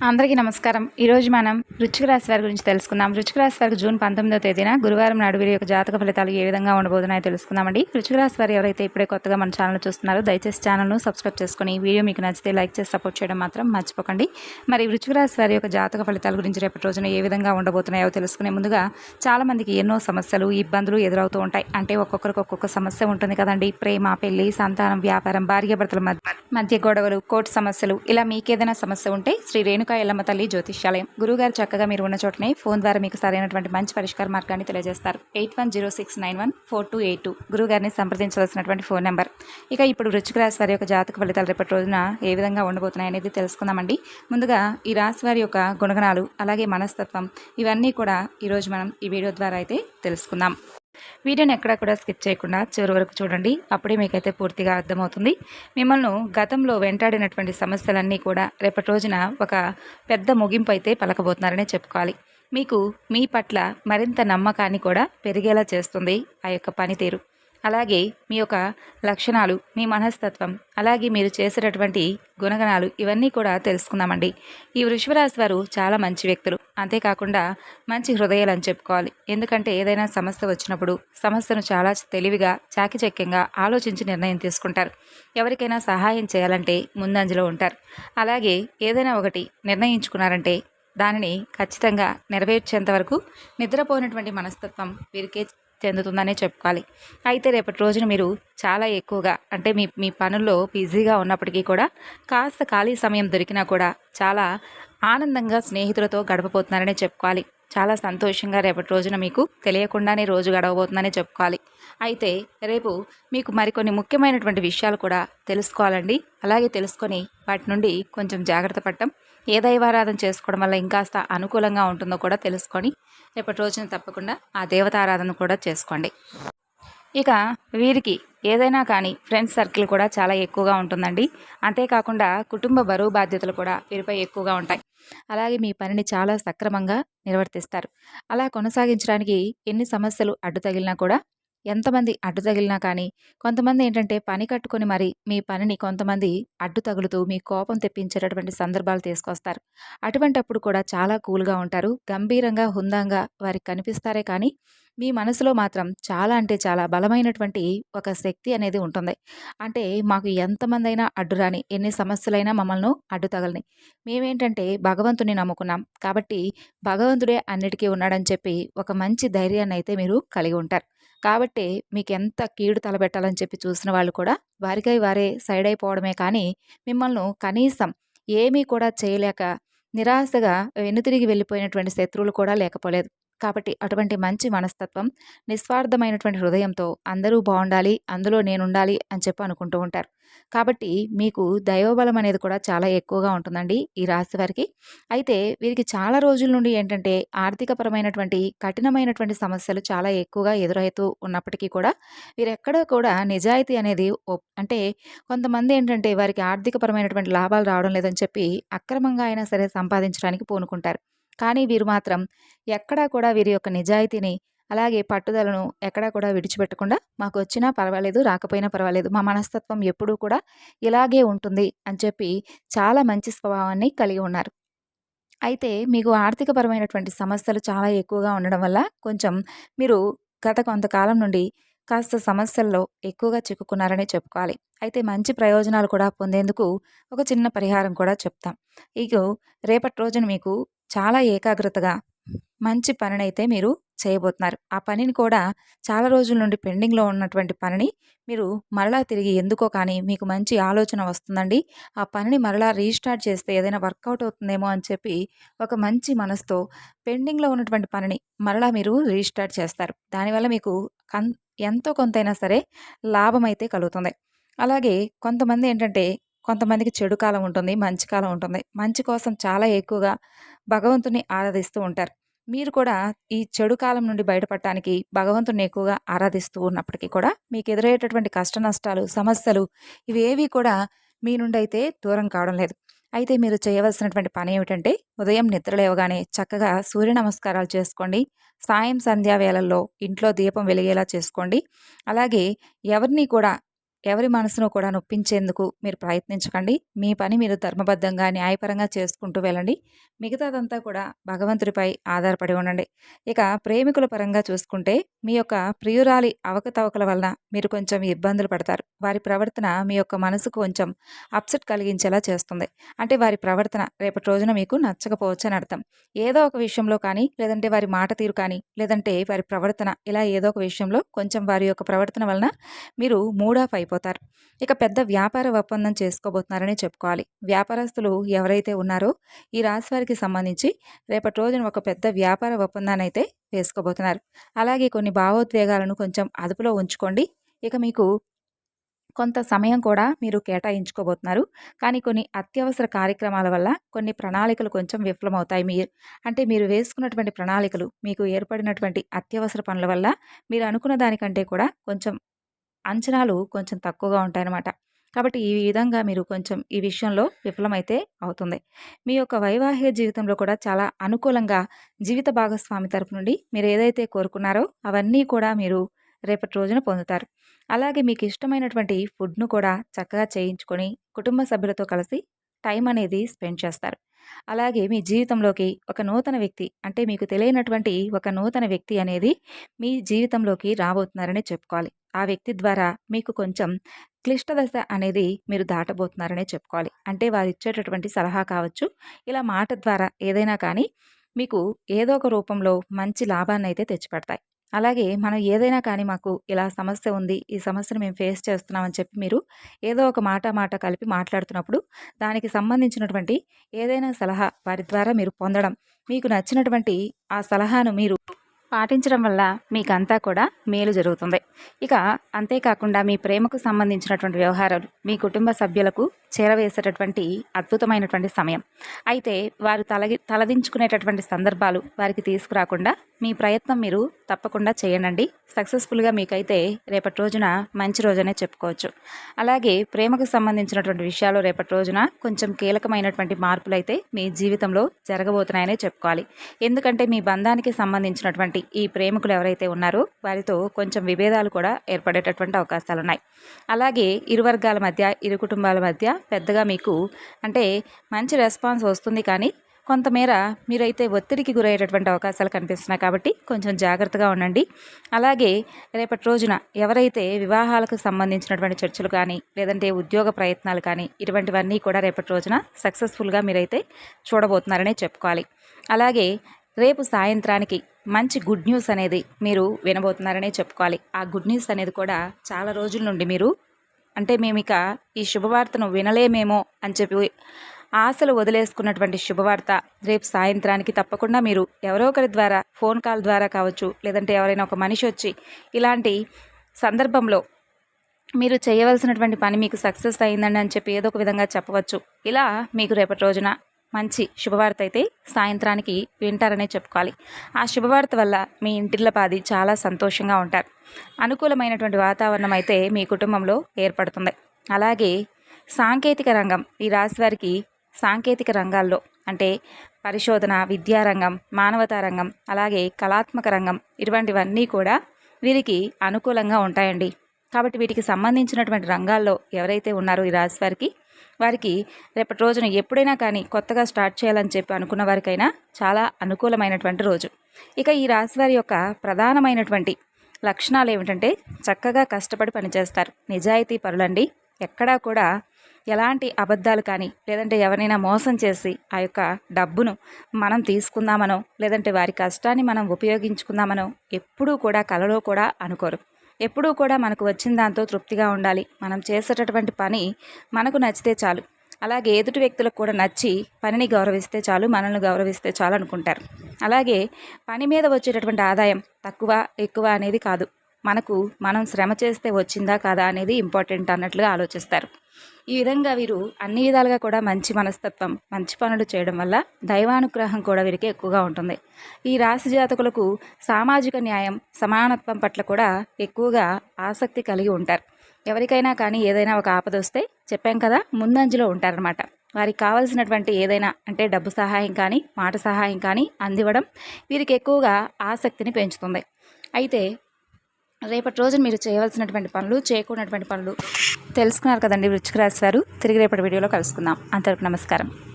అందరికీ నమస్కారం. ఈరోజు మనం వృశ్చిక రాశి వారి గురించి తెలుసుకుందాం. వృశ్చిక రాశి వారికి జూన్ పంతొమ్మిదో తేదీన గురువారం నాడు వీరి యొక్క జాతక ఫలితాలు ఏ విధంగా ఉండబోతున్నాయో తెలుసుకుందామండి. వృశ్చిక రాశి వారు ఎవరైతే ఇప్పుడే కొత్తగా మన ఛానల్ చూస్తున్నారో దయచేసి ఛానల్ను సబ్స్క్రైబ్ చేసుకుని వీడియో మీకు నచ్చితే లైక్ చేసి సపోర్ట్ చేయడం మాత్రం మర్చిపోకండి. మరి వృశ్చిక రాశి వారి యొక్క జాతక ఫలితాల గురించి రేపటి రోజున ఏ విధంగా ఉండబోతున్నాయో తెలుసుకునే ముందుగా చాలామందికి ఎన్నో సమస్యలు ఇబ్బందులు ఎదురవుతూ ఉంటాయి. అంటే ఒక్కొక్కరికి ఒక్కొక్క సమస్య ఉంటుంది కదండి. ప్రేమ పెళ్ళి సంతానం వ్యాపారం భార్యాభర్తల మధ్య మధ్య గొడవలు కోర్టు సమస్యలు ఇలా మీకేదైనా సమస్య ఉంటే శ్రీ రేణు రేణుకా ఎల్లమ్మ తల్లి జ్యోతిష్యాలయం. గురుగారు చక్కగా మీరు ఉన్న చోటనే ఫోన్ ద్వారా మీకు సరైనటువంటి మంచి పరిష్కార మార్గాన్ని తెలియజేస్తారు. Eight one zero six nine one four two eight two. గురుగారిని సంప్రదించవలసినటువంటి ఫోన్ నెంబర్. ఇక ఇప్పుడు వృచ్చిక రాశి వారి యొక్క జాతక ఫలితాలు రేపటి రోజున ఏ విధంగా ఉండబోతున్నాయి అనేది తెలుసుకుందామండి. ముందుగా ఈ రాశి వారి యొక్క గుణగణాలు అలాగే మనస్తత్వం ఇవన్నీ కూడా ఈరోజు మనం ఈ వీడియో ద్వారా అయితే తెలుసుకుందాం. వీడియోని ఎక్కడా కూడా స్కిప్ చేయకుండా చివరి వరకు చూడండి. అప్పుడే మీకైతే పూర్తిగా అర్థమవుతుంది. మిమ్మల్ని గతంలో వెంటాడినటువంటి సమస్యలన్నీ కూడా రేపటి రోజున ఒక పెద్ద ముగింపు అయితే పలకబోతున్నారనే చెప్పుకోవాలి. మీకు మీ పట్ల మరింత నమ్మకాన్ని కూడా పెరిగేలా చేస్తుంది ఆ యొక్క పనితీరు. అలాగే మీ యొక్క లక్షణాలు మీ మనస్తత్వం అలాగే మీరు చేసేటటువంటి గుణగణాలు ఇవన్నీ కూడా తెలుసుకుందామండి. ఈ వృషభరాశి వారు చాలా మంచి వ్యక్తులు. అంతేకాకుండా మంచి హృదయాలు అని చెప్పుకోవాలి. ఎందుకంటే ఏదైనా సమస్య వచ్చినప్పుడు సమస్యను చాలా తెలివిగా చాకిచక్యంగా ఆలోచించి నిర్ణయం తీసుకుంటారు. ఎవరికైనా సహాయం చేయాలంటే ముందంజలో ఉంటారు. అలాగే ఏదైనా ఒకటి నిర్ణయించుకున్నారంటే దానిని ఖచ్చితంగా నెరవేర్చేంత వరకు నిద్రపోయినటువంటి మనస్తత్వం వీరికే చెందుతుందనే చెప్పుకోవాలి. అయితే రేపటి రోజున మీరు చాలా ఎక్కువగా అంటే మీ మీ పనుల్లో బిజీగా ఉన్నప్పటికీ కూడా కాస్త ఖాళీ సమయం దొరికినా కూడా చాలా ఆనందంగా స్నేహితులతో గడపబోతున్నారనే చెప్పుకోవాలి. చాలా సంతోషంగా రేపటి రోజున మీకు తెలియకుండానే రోజు గడవబోతుందనే చెప్పుకోవాలి. అయితే రేపు మీకు మరికొన్ని ముఖ్యమైనటువంటి విషయాలు కూడా తెలుసుకోవాలండి. అలాగే తెలుసుకొని వాటి నుండి కొంచెం జాగ్రత్త పడటం ఏ దైవారాధన చేసుకోవడం వల్ల ఇంకాస్త అనుకూలంగా ఉంటుందో కూడా తెలుసుకొని రేపటి రోజున తప్పకుండా ఆ దేవతారాధన కూడా చేసుకోండి. ఇక వీరికి ఏదైనా కానీ ఫ్రెండ్స్ సర్కిల్ కూడా చాలా ఎక్కువగా ఉంటుందండి. అంతేకాకుండా కుటుంబ బరువు బాధ్యతలు కూడా వీరిపై ఎక్కువగా ఉంటాయి. అలాగే మీ పనిని చాలా సక్రమంగా నిర్వర్తిస్తారు. అలా కొనసాగించడానికి ఎన్ని సమస్యలు అడ్డు తగిలినా కూడా ఎంతమంది అడ్డు తగిలినా కానీ కొంతమంది ఏంటంటే పని కట్టుకొని మరి మీ పనిని కొంతమంది అడ్డు తగులుతూ మీ కోపం తెప్పించేటటువంటి సందర్భాలు తీసుకొస్తారు. అటువంటప్పుడు కూడా చాలా కూల్గా ఉంటారు. గంభీరంగా హుందంగా వారికి కనిపిస్తారే కానీ మీ మనసులో మాత్రం చాలా అంటే చాలా బలమైనటువంటి ఒక శక్తి అనేది ఉంటుంది. అంటే మాకు ఎంతమంది అయినా అడ్డురాని ఎన్ని సమస్యలైనా మమ్మల్ని అడ్డు తగలని. మేమేంటంటే భగవంతుని నమ్ముకున్నాం కాబట్టి భగవంతుడే అన్నిటికీ ఉన్నాడని చెప్పి ఒక మంచి ధైర్యాన్ని అయితే మీరు కలిగి ఉంటారు. కాబట్టి మీకు ఎంత కీడు తలబెట్టాలని చెప్పి చూసిన వాళ్ళు కూడా వారికై వారే సైడ్ అయిపోవడమే కానీ మిమ్మల్ని కనీసం ఏమీ కూడా చేయలేక నిరాశగా వెనుతిరిగి వెళ్ళిపోయినటువంటి శత్రువులు కూడా లేకపోలేదు. కాబట్టి అటువంటి మంచి మనస్తత్వం నిస్వార్థమైనటువంటి హృదయంతో అందరూ బాగుండాలి అందులో నేనుండాలి అని చెప్పి అనుకుంటూ ఉంటారు. కాబట్టి మీకు దైవబలం అనేది కూడా చాలా ఎక్కువగా ఉంటుందండి ఈ రాశి వారికి. అయితే వీరికి చాలా రోజుల నుండి ఏంటంటే ఆర్థికపరమైనటువంటి కఠినమైనటువంటి సమస్యలు చాలా ఎక్కువగా ఎదురవుతూ ఉన్నప్పటికీ కూడా వీరెక్కడ కూడా నిజాయితీ అనేది అంటే కొంతమంది ఏంటంటే వారికి ఆర్థికపరమైనటువంటి లాభాలు రావడం లేదని చెప్పి అక్రమంగా అయినా సరే సంపాదించడానికి పూనుకుంటారు. కానీ వీరు మాత్రం ఎక్కడా కూడా వీరి యొక్క నిజాయితీని అలాగే పట్టుదలను ఎక్కడా కూడా విడిచిపెట్టకుండా మాకు వచ్చినా పర్వాలేదు రాకపోయినా పర్వాలేదు మా మనస్తత్వం ఎప్పుడూ కూడా ఇలాగే ఉంటుంది అని చెప్పి చాలా మంచి స్వభావాన్ని కలిగి ఉన్నారు. అయితే మీకు ఆర్థికపరమైనటువంటి సమస్యలు చాలా ఎక్కువగా ఉండడం వల్ల కొంచెం మీరు గత కొంతకాలం నుండి కాస్త సమస్యల్లో ఎక్కువగా చిక్కుకున్నారనే చెప్పుకోవాలి. అయితే మంచి ప్రయోజనాలు కూడా పొందేందుకు ఒక చిన్న పరిహారం కూడా చెప్తాం. ఇక రేపటి రోజున మీకు చాలా ఏకాగ్రతగా మంచి పనినైతే మీరు చేయబోతున్నారు. ఆ పనిని కూడా చాలా రోజుల నుండి పెండింగ్లో ఉన్నటువంటి పనిని మీరు మరలా తిరిగి ఎందుకో కానీ మీకు మంచి ఆలోచన వస్తుందండి. ఆ పనిని మరలా రీస్టార్ట్ చేస్తే ఏదైనా వర్కౌట్ అవుతుందేమో అని చెప్పి ఒక మంచి మనసుతో పెండింగ్లో ఉన్నటువంటి పనిని మరలా మీరు రీస్టార్ట్ చేస్తారు. దానివల్ల మీకు కన్ ఎంతో కొంతైనా సరే లాభం అయితే కలుగుతుంది. అలాగే కొంతమంది ఏంటంటే కొంతమందికి చెడు కాలం ఉంటుంది మంచి కాలం ఉంటుంది. మంచి కోసం చాలా ఎక్కువగా భగవంతుని ఆరాధిస్తూ ఉంటారు. మీరు కూడా ఈ చెడు కాలం నుండి బయటపడటానికి భగవంతుని ఎక్కువగా ఆరాధిస్తూ ఉన్నప్పటికీ కూడా మీకు ఎదురయ్యేటటువంటి కష్ట నష్టాలు సమస్యలు ఇవేవి కూడా మీ నుండి అయితే దూరం కావడం లేదు. అయితే మీరు చేయవలసినటువంటి పని ఏమిటంటే ఉదయం నిద్ర లేవగానే చక్కగా సూర్య నమస్కారాలు చేసుకోండి. సాయం సంధ్యా వేళల్లో ఇంట్లో దీపం వెలిగేలా చేసుకోండి. అలాగే ఎవరిని కూడా ఎవరి మనసును కూడా నొప్పించేందుకు మీరు ప్రయత్నించకండి. మీ పని మీరు ధర్మబద్ధంగా న్యాయపరంగా చేసుకుంటూ వెళ్ళండి. మిగతాదంతా కూడా భగవంతుడిపై ఆధారపడి ఉండండి. ఇక ప్రేమికుల పరంగా చూసుకుంటే మీ యొక్క ప్రియురాలి అవకతవకల వలన మీరు కొంచెం ఇబ్బందులు పడతారు. వారి ప్రవర్తన మీ యొక్క మనసుకు కొంచెం అప్సెట్ కలిగించేలా చేస్తుంది. అంటే వారి ప్రవర్తన రేపటి రోజున మీకు నచ్చకపోవచ్చు అని అర్థం. ఏదో ఒక విషయంలో కానీ లేదంటే వారి మాట తీరు కానీ లేదంటే వారి ప్రవర్తన ఇలా ఏదో ఒక విషయంలో కొంచెం వారి యొక్క ప్రవర్తన వలన మీరు మూడ్ ఆఫ్ అయిపోతారు. ఇక పెద్ద వ్యాపార ఒప్పందం చేసుకోబోతున్నారని చెప్పుకోవాలి. వ్యాపారస్తులు ఎవరైతే ఉన్నారో ఈ రాశి వారికి సంబంధించి రేపటి రోజున ఒక పెద్ద వ్యాపార ఒప్పందాన్ని అయితే వేసుకోబోతున్నారు. అలాగే కొన్ని భావోద్వేగాలను కొంచెం అదుపులో ఉంచుకోండి. ఇక మీకు కొంత సమయం కూడా మీరు కేటాయించుకోబోతున్నారు. కానీ కొన్ని అత్యవసర కార్యక్రమాల వల్ల కొన్ని ప్రణాళికలు కొంచెం విఫలమవుతాయి. మీరు అంటే మీరు వేసుకున్నటువంటి ప్రణాళికలు మీకు ఏర్పడినటువంటి అత్యవసర పనుల వల్ల మీరు అనుకున్న దానికంటే కూడా కొంచెం అంచనాలు కొంచెం తక్కువగా ఉంటాయన్నమాట. కాబట్టి ఈ విధంగా మీరు కొంచెం ఈ విషయంలో విఫలమైతే అవుతుంది. మీ యొక్క వైవాహిక జీవితంలో కూడా చాలా అనుకూలంగా జీవిత భాగస్వామి తరపు నుండి మీరు ఏదైతే కోరుకున్నారో అవన్నీ కూడా మీరు రేపటి రోజున పొందుతారు. అలాగే మీకు ఇష్టమైనటువంటి ఫుడ్ను కూడా చక్కగా చేయించుకొని కుటుంబ సభ్యులతో కలిసి టైం అనేది స్పెండ్ చేస్తారు. అలాగే మీ జీవితంలోకి ఒక నూతన వ్యక్తి అంటే మీకు తెలియనటువంటి ఒక నూతన వ్యక్తి అనేది మీ జీవితంలోకి రాబోతున్నారని చెప్పుకోవాలి. ఆ వ్యక్తి ద్వారా మీకు కొంచెం క్లిష్ట దశ అనేది మీరు దాటబోతున్నారనే చెప్పుకోవాలి. అంటే వారు ఇచ్చేటటువంటి సలహా కావచ్చు ఇలా మాట ద్వారా ఏదైనా కానీ మీకు ఏదో ఒక రూపంలో మంచి లాభాన్ని అయితే తెచ్చిపెడతాయి. అలాగే మనం ఏదైనా కానీ మాకు ఇలా సమస్య ఉంది ఈ సమస్యను మేము ఫేస్ చేస్తున్నామని చెప్పి మీరు ఏదో ఒక మాట మాట కలిపి మాట్లాడుతున్నప్పుడు దానికి సంబంధించినటువంటి ఏదైనా సలహా వారి ద్వారా మీరు పొందడం మీకు నచ్చినటువంటి ఆ సలహాను మీరు పాటించడం వల్ల మీకంతా కూడా మేలు జరుగుతుంది. ఇక అంతేకాకుండా మీ ప్రేమకు సంబంధించినటువంటి వ్యవహారాలు మీ కుటుంబ సభ్యులకు చేరవేసేటటువంటి అద్భుతమైనటువంటి సమయం. అయితే వారు తలగి తలదించుకునేటటువంటి సందర్భాలు వారికి తీసుకురాకుండా మీ ప్రయత్నం మీరు తప్పకుండా చేయండి సక్సెస్ఫుల్గా మీకైతే రేపటి రోజున మంచి రోజనే చెప్పుకోవచ్చు. అలాగే ప్రేమకు సంబంధించినటువంటి విషయాలు రేపటి రోజున కొంచెం కీలకమైనటువంటి మార్పులు అయితే మీ జీవితంలో జరగబోతున్నాయనే చెప్పుకోవాలి. ఎందుకంటే మీ బంధానికి సంబంధించినటువంటి ఈ ప్రేమికులు ఎవరైతే ఉన్నారో వారితో కొంచెం విభేదాలు కూడా ఏర్పడేటటువంటి అవకాశాలు ఉన్నాయి అలాగే ఇరు వర్గాల మధ్య ఇరు కుటుంబాల మధ్య పెద్దగా మీకు అంటే మంచి రెస్పాన్స్ వస్తుంది కానీ కొంతమేర మీరైతే ఒత్తిడికి గురయ్యేటటువంటి అవకాశాలు కనిపిస్తున్నాయి కాబట్టి కొంచెం జాగ్రత్తగా ఉండండి. అలాగే రేపటి రోజున ఎవరైతే వివాహాలకు సంబంధించినటువంటి చర్చలు కానీ లేదంటే ఉద్యోగ ప్రయత్నాలు కానీ ఇటువంటివన్నీ కూడా రేపటి రోజున సక్సెస్ఫుల్గా మీరైతే చూడబోతున్నారనే చెప్పుకోవాలి. అలాగే రేపు సాయంత్రానికి మంచి గుడ్ న్యూస్ అనేది మీరు వినబోతున్నారనే చెప్పుకోవాలి. ఆ గుడ్ న్యూస్ అనేది కూడా చాలా రోజుల నుండి మీరు అంటే మేము ఇక ఈ శుభవార్తను వినలేమేమో అని చెప్పి ఆశలు వదిలేసుకున్నటువంటి శుభవార్త రేపు సాయంత్రానికి తప్పకుండా మీరు ఎవరో ఒకరి ద్వారా ఫోన్ కాల్ ద్వారా కావచ్చు లేదంటే ఎవరైనా ఒక మనిషి వచ్చి ఇలాంటి సందర్భంలో మీరు చేయవలసినటువంటి పని మీకు సక్సెస్ అయిందండి అని చెప్పి ఏదో ఒక విధంగా చెప్పవచ్చు. ఇలా మీకు రేపటి రోజున మంచి శుభవార్త అయితే సాయంత్రానికి వింటారనే చెప్పుకోవాలి. ఆ శుభవార్త వల్ల మీ ఇంటిల్లపాది చాలా సంతోషంగా ఉంటారు. అనుకూలమైనటువంటి వాతావరణం అయితే మీ కుటుంబంలో ఏర్పడుతుంది. అలాగే సాంకేతిక రంగం ఈ రాశి వారికి సాంకేతిక రంగాల్లో అంటే పరిశోధన విద్యారంగం మానవతా రంగం అలాగే కళాత్మక రంగం ఇటువంటివన్నీ కూడా వీరికి అనుకూలంగా ఉంటాయండి. కాబట్టి వీటికి సంబంధించినటువంటి రంగాల్లో ఎవరైతే ఉన్నారో ఈ రాశి వారికి వారికి రేపటి రోజున ఎప్పుడైనా కానీ కొత్తగా స్టార్ట్ చేయాలని చెప్పి అనుకున్న వారికైనా చాలా అనుకూలమైనటువంటి రోజు. ఇక ఈ రాశి వారి యొక్క ప్రధానమైనటువంటి లక్షణాలు ఏమిటంటే చక్కగా కష్టపడి పనిచేస్తారు. నిజాయితీ పరులండి. ఎక్కడా కూడా ఎలాంటి అబద్ధాలు కానీ లేదంటే ఎవరైనా మోసం చేసి ఆ యొక్క డబ్బును మనం తీసుకుందామనో లేదంటే వారి కష్టాన్ని మనం ఉపయోగించుకుందామనో ఎప్పుడూ కూడా కలలో కూడా అనుకోరు. ఎప్పుడూ కూడా మనకు వచ్చిన దాంతో తృప్తిగా ఉండాలి. మనం చేసేటటువంటి పని మనకు నచ్చితే చాలు. అలాగే ఎదుటి వ్యక్తులకు కూడా నచ్చి పనిని గౌరవిస్తే చాలు మనల్ని గౌరవిస్తే చాలు అనుకుంటారు. అలాగే పని మీద వచ్చేటటువంటి ఆదాయం తక్కువ ఎక్కువ అనేది కాదు. మనకు మనం శ్రమ చేస్తే వచ్చిందా కాదా అనేది ఇంపార్టెంట్ అన్నట్లుగా ఆలోచిస్తారు. ఈ విధంగా వీరు అన్ని విధాలుగా కూడా మంచి మనస్తత్వం మంచి పనులు చేయడం వల్ల దైవానుగ్రహం కూడా వీరికి ఎక్కువగా ఉంటుంది. ఈ రాశి జాతకులకు సామాజిక న్యాయం సమానత్వం పట్ల కూడా ఎక్కువగా ఆసక్తి కలిగి ఉంటారు. ఎవరికైనా కానీ ఏదైనా ఒక ఆపద వస్తే చెప్పాం కదా ముందంజలో ఉంటారనమాట వారికి కావాల్సినటువంటి ఏదైనా అంటే డబ్బు సహాయం కానీ మాట సహాయం కానీ అందివ్వడం వీరికి ఎక్కువగా ఆసక్తిని పెంచుతుంది. అయితే రేపటి రోజున మీరు చేయవలసినటువంటి పనులు చేయకూడనటువంటి పనులు తెలుసుకున్నారు కదండి వృచ్చిక రాశి వారు. తిరిగి రేపటి వీడియోలో కలుసుకుందాం. అంతవరకు నమస్కారం.